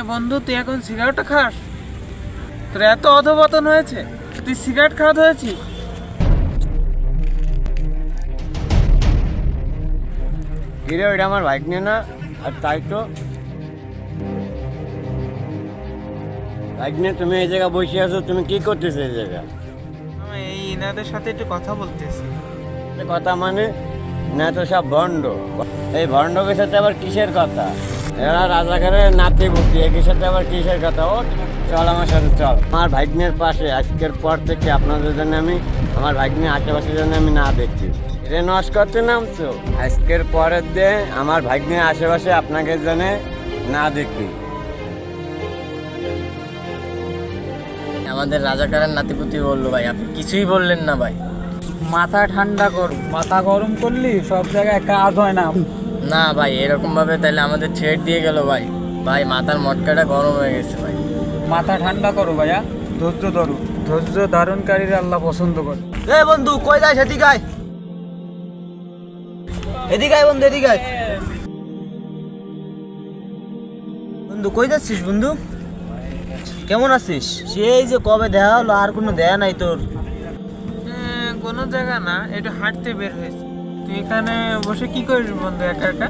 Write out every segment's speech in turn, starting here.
কিরে বন্ধু তুই এখন সিগারেটটা খাস? তোর এত অধপতন হয়েছে তুই সিগারেট খাওয়া হয়েছিস? কিরে ওইটা আমার বাইক নিয়ে না? আর তাই তো। বাইক নিয়ে তুমি এই জায়গায় বসে আছো তুমি কি করতেছো এই জায়গায়? আমি এই ইনাদের সাথে একটু কথা বলতেছি। কথা মানে? না তো সব ভণ্ড। এই ভণ্ডকের সাথে আবার কিসের কথা? এরা রাজাকারের নাতি বুদ্ধি একের সাথে আবার কিসের কথা? ও চল আমার সাথে চল। আমার ভাগ্নের পাশে আজকের পর থেকে আপনাদের জন্য আমি আমার ভাগ্নের আশেপাশের জন্য আমি না দেখছি। এটা করতে নামছো? আজকের পরের দিন আমার ভাগ্নের আশেপাশে আপনাকে জন্য না দেখি। আমাদের রাজাকারের নাতিপুতি বলল ভাই আপনি কিছুই বললেন না ভাই। মাথা ঠান্ডা কর মাথা গরম করলি সব জায়গায় কাজ হয় না। না ভাই এরকম ভাবে তাহলে আমাদের ছেড় দিয়ে গেল ভাই। ভাই মাথার মটকাটা গরম হয়ে গেছে ভাই। মাথা ঠান্ডা করো ভাইয়া ধৈর্য ধরো। ধৈর্য ধারণকারীরা আল্লাহ পছন্দ করে। এ বন্ধু কই যাস এদিকে? আয় এদিকে আয় বন্ধু এদিকে আয়। বন্ধু কই যাচ্ছিস বন্ধু? কেমন আছিস? সেই যে কবে দেখা হলো আর কোনো দেয়া নাই তোর। কোনো জায়গা না একটু হাঁটতে বের হয়েছে। তুই এখানে বসে কি করিস বন্ধু একা একা?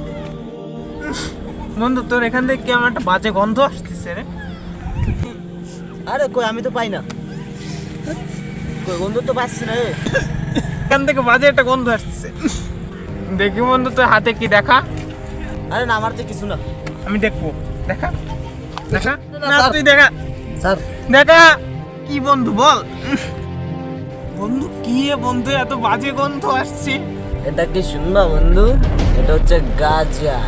বন্ধু তোর এখান থেকে কেমন একটা বাজে গন্ধ আসতেছে রে। আরে কই আমি তো পাই না। কই বন্ধু তো পাচ্ছি না রে এখান থেকে বাজে একটা গন্ধ আসতেছে। দেখি বন্ধু তোর হাতে কি দেখা? আরে না আমার তো কিছু না। আমি দেখব। দেখা? দেখা? না, তুই দেখা। স্যার। দেখা? কি বন্ধু বল। বন্ধু কি এ বন্ধু এত বাজে গন্ধ আসছে। এটা কি শুনবা বন্ধু? এটা হচ্ছে গাজা।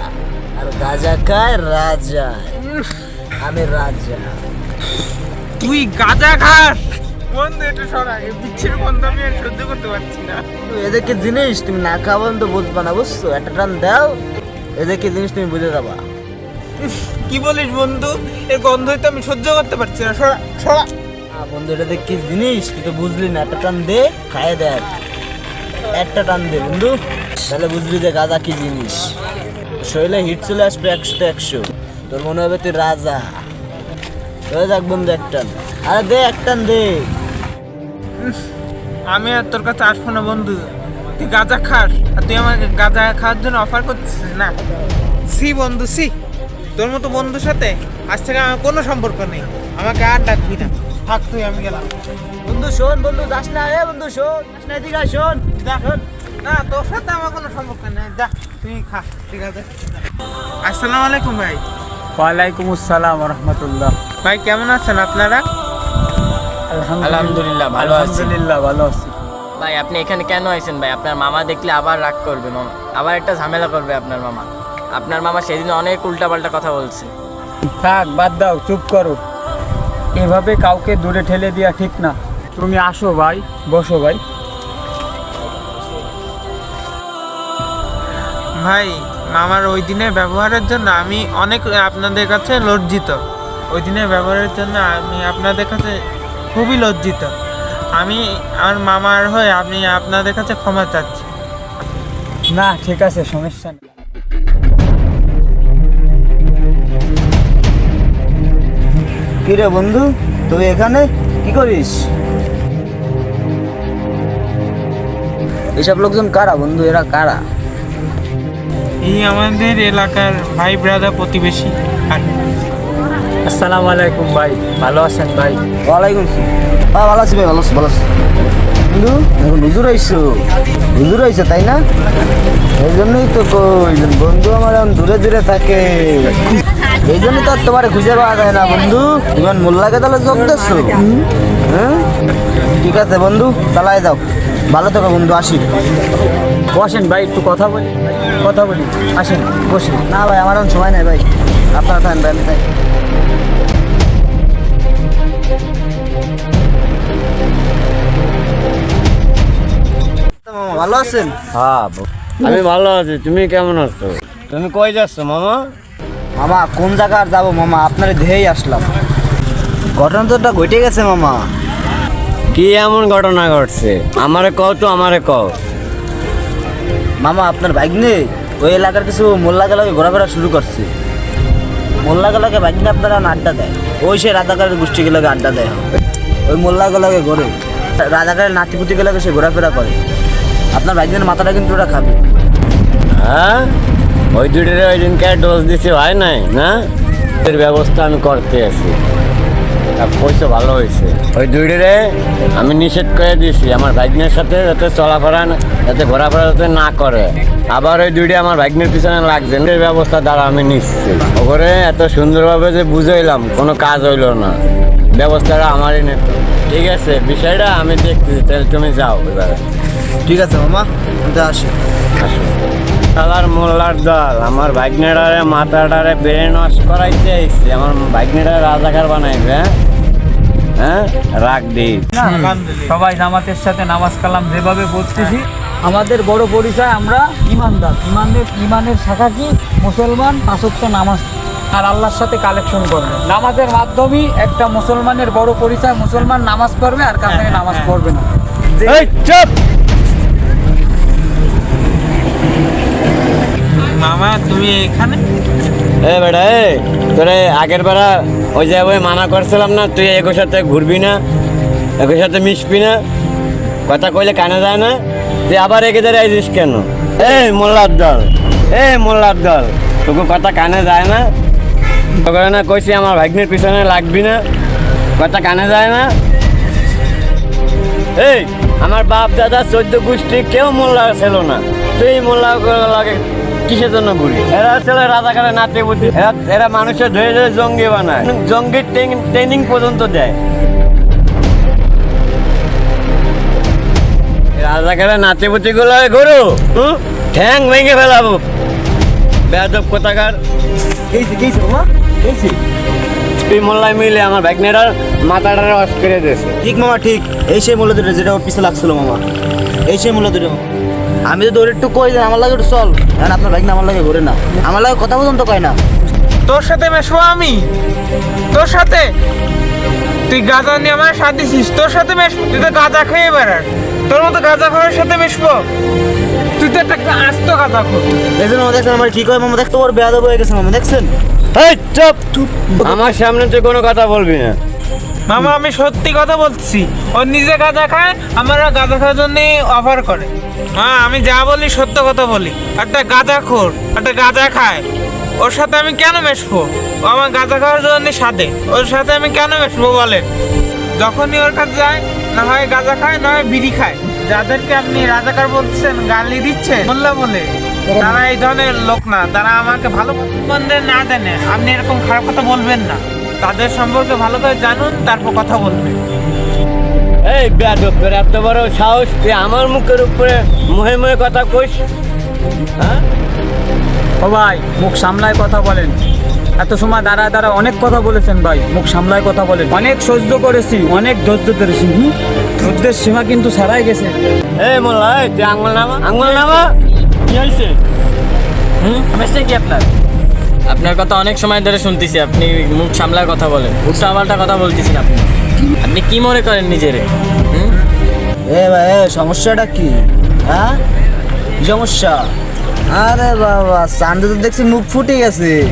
আর গাজা খায় রাজা। আমি রাজা। তুই গাঁজা খাস? বন্ধু একটু সরা এই বিচ্ছির গন্ধ আমি আর সহ্য করতে পারছি না। এদেরকে জিনিস তুমি না খাওয়া তো বুঝবা না বুঝছ? একটা টান দাও এদেরকে জিনিস তুমি বুঝে যাবা। কি বলিস বন্ধু? এর গন্ধই তো আমি সহ্য করতে পারছি না। সরা সরা। বন্ধু এটা দেখ কি জিনিস? তুই তো বুঝলি না। একটা টান দে খায় দেখ। একটা টান দে বন্ধু। তাহলে বুঝবি যে গাঁজা কি জিনিস। শরীরে হিট চলে আসবে একশো তো একশো। তোর মনে হবে তুই রাজা। হয়ে যাক বন্ধু এক টান। আরে দে এক টান দে। আমি আর তোর কাছে আসব না বন্ধু। তুই গাঁজা খাস আর তুই আমাকে গাঁজা খাওয়ার জন্য অফার করছিস না? সি বন্ধু সি। তোর মতো বন্ধুর সাথে আজ থেকে আমার কোনো সম্পর্ক নেই। আমাকে আর ডাকবি না। থাক তুই আমি গেলাম। বন্ধু শোন বন্ধু যাস না। এ বন্ধু শোন যাস না এদিকে শোন। না তোর সাথে আমার কোনো সম্পর্ক নেই। যা তুই খা ঠিক আছে? আসসালামু আলাইকুম ভাই। ওয়ালাইকুম আসসালাম রহমতুল্লাহ। ভাই কেমন আছেন আপনারা? আলহামদুলিল্লাহ। ভালো আছি। আলহামদুলিল্লাহ ভালো আছি। ভাই আপনি এখানে কেন আইছেন ভাই? আপনার মামা দেখলে আবার রাগ করবে মামা। আবার একটা ঝামেলা করবে আপনার মামা। আপনার মামা সেদিন অনেক উল্টাপাল্টা কথা বলছে। থাক বাদ দাও চুপ করো। এভাবে কাউকে দূরে ঠেলে দেওয়া ঠিক না। তুমি আসো ভাই বসো ভাই। ভাই, মামার ওই দিনের ব্যবহারের জন্য আমি অনেক আপনাদের কাছে লজ্জিত। ওই দিনের ব্যবহারের জন্য আমি আপনাদের কাছে খুবই লজ্জিত। আমি আমার মামার হয়ে আমি আপনাদের কাছে ক্ষমা চাচ্ছি। না, ঠিক আছে, সমস্যা নেই। কি রে বন্ধু, তুই এখানে? কি করিস? এসব লোকজন কারা বন্ধু? এরা কারা? এই আমাদের এলাকার ভাই ব্রাদার প্রতিবেশী। আর আসসালামু আলাইকুম ভাই ভালো আছেন ভাই? ওয়ালাইকুম হ্যাঁ ভালো আছি ভাই ভালো আছি ভালো আছি। বন্ধু? এখন হুজুর আইসো। হুজুর আইসো তাই না? এই জন্যই তো কই বন্ধু আমার এখন দূরে দূরে থাকে। এই জন্য তো আর তোমার খুঁজে পাওয়া যায় না বন্ধু। ইমান মোল্লাকে তাহলে যোগ দিচ্ছ হ্যাঁ? ঠিক আছে বন্ধু চালাই যাও। ভালো থাকো বন্ধু আসি। বসেন ভাই একটু কথা বলি। কথা বলি। আসেন বসেন। না ভাই আমার সময় নাই ভাই। আপনারা থাকেন ভাই আমি ভালো আছেন? হ্যাঁ আমি ভালো আছি তুমি কেমন আছো? তুমি কই যাচ্ছ মামা? মামা কোন জায়গায় যাব মামা? আপনার দেহেই আসলাম। ঘটনা তো ঘটে গেছে মামা। কি এমন ঘটনা ঘটছে? আমারে কও তো আমারে কও। মামা আপনার নেই ওই এলাকার কিছু মোল্লা গেলাকে ঘোরাফেরা শুরু করছে। মোল্লাগুলোকে বাইক আপনারা আড্ডা দেয়। ওই সে রাজাকারের গোষ্ঠীগুলোকে আড্ডা দেয়। ওই মোল্লাগুলোকে ঘোরে। রাজাকারের নাতিপুতিগুলোকে সে ঘোরাফেরা করে। আপনার বাইকের মাথাটা কিন্তু ওরা খাবে। হ্যাঁ? ওই দুটিরে ওই দিনকে ডোজ দিছে হয় নাই না? এর ব্যবস্থা আমি করতে আছি। পয়সা ভালো হয়েছে। ওই দুইটিরে আমি নিষেধ করে দিয়েছি আমার ভাগ্নের সাথে যাতে চলাফেরা যাতে ঘোরাফেরা যাতে না করে। আবার ওই দুইটি আমার ভাগ্নের পিছনে লাগছে এই ব্যবস্থা দ্বারা আমি নিচ্ছি। ওপরে এত সুন্দরভাবে যে বুঝাইলাম কোনো কাজ হইল না। ব্যবস্থাটা আমারই নিত ঠিক আছে বিষয়টা আমি দেখতেছি তাহলে তুমি যাও এবারে। ঠিক আছে মামা আসি। আসো। শালার মোল্লার দল আমার ভাগ্নেটারে মাথাটারে ব্রেন ওয়াশ করাইতে আইছি আমার ভাগ্নেটারে রাজাকার বানাইবে হ্যাঁ? হ্যাঁ? রাখ দিই না, সবাই জামাতের সাথে নামাজ কালাম যেভাবে বলতেছি আমাদের বড় পরিচয় আমরা ইমানদার। ইমানের ইমানের শাখা কি? মুসলমান পাঁচত্ব নামাজ। আর আল্লাহর সাথে কালেকশন করবে। নামাজের মাধ্যমেই একটা মুসলমানের বড় পরিচয় মুসলমান নামাজ পড়বে আর কাছে নামাজ পড়বে না। মামা তুমি এখানে? এ বেটা এ তোরে আগের বেলা ওই যে ওই মানা করছিলাম না, তুই একই সাথে ঘুরবি না, একই সাথে মিশবি না, কথা কইলে কানে যায় না, তুই আবার এগে দাঁড়িয়ে আইছিস কেন? এই মোল্লার দল এই মোল্লার দল তোকে কথা কানে যায় না, তোকে না কইছি আমার ভাগ্নের পিছনে লাগবি না, কথা কানে যায় না। এই, আমার বাপ দাদা চোদ্দ গোষ্ঠী কেউ মোল্লা ছিল না, তুই মোল্লা লাগে কিসের জন্য ঘুরি এরা ছিল রাজাকারের নাতে বুদ্ধি এরা এরা মানুষের ধরে ধরে জঙ্গি বানায়। জঙ্গির ট্রেনিং পর্যন্ত দেয়। রাজাকারের নাতে বুদ্ধি গুলো গরু ঠ্যাং ভেঙে ফেলাবো। বেয়াদব কোথাকার। তুই মোল্লাই মিলে আমার ব্যাগনেটার মাথাটা ওয়াশ করে দিয়েছে। ঠিক মামা ঠিক। এই সেই মূল্য দুটো যেটা ওর লাগছিল মামা। এই সেই মূল্য দুটো। আমি তো দৌড়ে একটু কই যে আমার লাগে একটু চল। কারণ আপনার বাইক না আমার লাগে ঘুরে না। আমার লাগে কথা পর্যন্ত কয় না। তোর সাথে মেশবো আমি? তোর সাথে? তুই গাঁজা নিয়ে আমার সাথ দিছিস তোর সাথে মেশবো? তুই তো গাঁজা খেয়ে বেড়াস। তোর মতো গাঁজা খাওয়ার সাথে মেশবো? তুই তো একটা আস্ত গাঁজা এই জন্য মামা দেখছেন আমার কি কয়? মামা দেখতে ওর বেয়াদব হয়ে গেছে মামা দেখছেন? এই চুপ! আমার সামনে তুই কোনো কথা বলবি না। মামা, আমি সত্যি কথা বলছি। ও নিজে গাঁজা খায়, আমরা গাঁজা খাওয়ার জন্য অফার করে। হ্যাঁ আমি যা বলি সত্য কথা বলি। একটা গাঁজা খোর, একটা গাঁজা খায়। ওর সাথে আমি কেন মেশবো? ও আমার গাঁজা খাওয়ার জন্য সাথে ওর সাথে আমি কেন মেশবো বলেন? যখনই ওর কাছে যায়, না হয় গাঁজা খায়, না হয় বিড়ি খায়। যাদেরকে আপনি রাজাকার বলছেন, গালি দিচ্ছেন, মোল্লা বলে, তারা এই ধরনের লোক না। তারা আমাকে ভালো মন্দে না জানে। আপনি এরকম খারাপ কথা বলবেন না। তাদের সম্পর্কে ভালো করে জানুন তারপর কথা বলবেন এই বেয়াদব তোর এত বড় সাহস তুই আমার মুখের উপরে মুহে মুহে কথা কইস? হ্যাঁ? ও ভাই মুখ সামলায় কথা বলেন। এত সময় দাঁড়া দাঁড়া অনেক কথা বলেছেন ভাই মুখ সামলায় কথা বলেন। অনেক সহ্য করেছি অনেক ধৈর্য ধরেছি হুম? ধৈর্যের সীমা কিন্তু ছাড়াই গেছে। এই মোল্লা তুই আঙুল নামা? আঙুল নামা? কি হয়েছে হুম? কি আপনার। আপনার কথা অনেক সময় ধরে শুনতেছি আপনি মুখ সামলায় কথা বলেন। উল্টা পাল্টা কথা বলতেছেন আপনি। আপনি কি মনে করেন নিজেরে? এ ভাই এ, সমস্যাটা কি? হ্যাঁ? কি সমস্যা? আরে বাবা সানডে তো দেখছি মুখ ফুটে গেছে।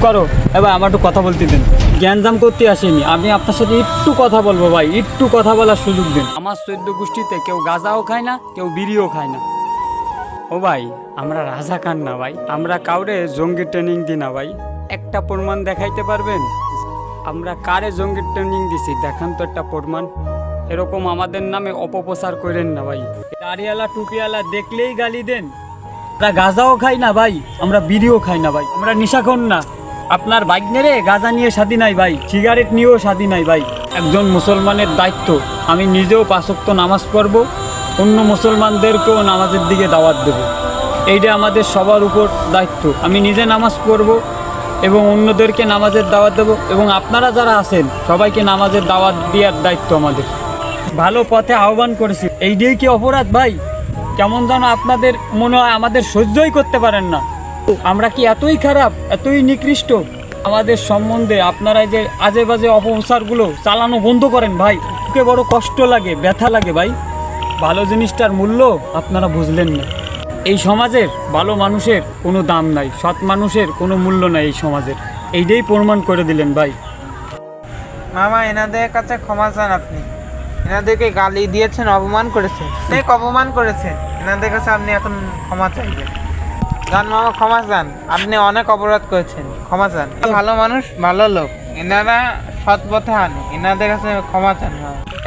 করো এবার আমার একটু কথা বলতে দিন। জ্ঞানজাম করতে আসেনি আমি। আপনার সাথে একটু কথা বলব ভাই একটু কথা বলার সুযোগ দিন। আমার চোদ্দ গোষ্ঠীতে কেউ গাঁজাও খায় না কেউ বিড়িও খায় না। ও ভাই, আমরা রাজা খান না ভাই। আমরা কাউরে জঙ্গি ট্রেনিং দিই না ভাই। একটা প্রমাণ দেখাইতে পারবেন? আমরা কারে জঙ্গি ট্রেনিং দিছি? দেখান তো একটা প্রমাণ। এরকম আমাদের নামে অপপ্রচার করেন না ভাই। দাড়িওয়ালা টুপিওয়ালা দেখলেই গালি দেন। আমরা গাঁজাও খাই না ভাই, আমরা বিড়িও খাই না ভাই। আমরা নিশাখোর না। আপনার বাইক নেড়ে গাঁজা নিয়ে স্বাধীন নাই ভাই সিগারেট নিয়েও স্বাধীন নাই ভাই। একজন মুসলমানের দায়িত্ব। আমি নিজেও পাঁচক্ত নামাজ পড়ব। অন্য মুসলমানদেরকেও নামাজের দিকে দাওয়াত দেব। এইটা আমাদের সবার উপর দায়িত্ব। আমি নিজে নামাজ পড়ব এবং অন্যদেরকে নামাজের দাওয়াত দেব এবং আপনারা যারা আছেন, সবাইকে নামাজের দাওয়াত দেওয়ার দায়িত্ব আমাদের। ভালো পথে আহ্বান করেছি। এইটাই কি অপরাধ ভাই? কেমন যেন আপনাদের মনে হয় আমাদের সহ্যই করতে পারেন না। আমরা কি এতই খারাপ, এতই নিকৃষ্ট? আমাদের সম্বন্ধে আপনারা যে আজে বাজে অপপ্রচারগুলো চালানো বন্ধ করেন ভাই। ওকে বড় কষ্ট লাগে, ব্যথা লাগে ভাই। ভালো জিনিসটার মূল্য আপনারা বুঝলেন না। এই সমাজের ভালো মানুষের কোনো দাম নাই, সৎ মানুষের কোনো মূল্য নাই এই সমাজের। এইটাই প্রমাণ করে দিলেন ভাই। মামা, এনাদের কাছে ক্ষমা চান আপনি। এনাদেরকে গালি দিয়েছেন, অপমান করেছেন। অনেক অপমান করেছেন। এনাদের কাছে আপনি এখন ক্ষমা চাইবেন। জান মামা, ক্ষমা চান। আপনি অনেক অপরাধ করেছেন। ক্ষমা চান। ভালো মানুষ, ভালো লোক। এনারা সৎ পথে আনে এনাদের কাছে ক্ষমা চান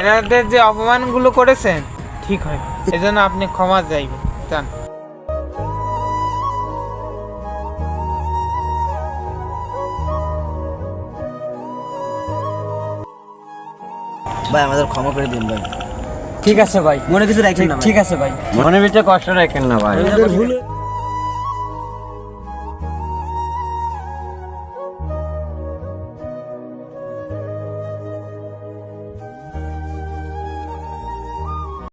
এনাদের যে অপমানগুলো করেছেন ঠিক হয়। এজন্য আপনি ক্ষমা চাইবেন। চান ভাই আমাদের ক্ষমা করে দিন ভাই। ঠিক আছে ভাই। মনে কিছু রাখেন না ঠিক আছে ভাই। মনে ভিতরে কষ্ট রাখেন না ভাই। ভুল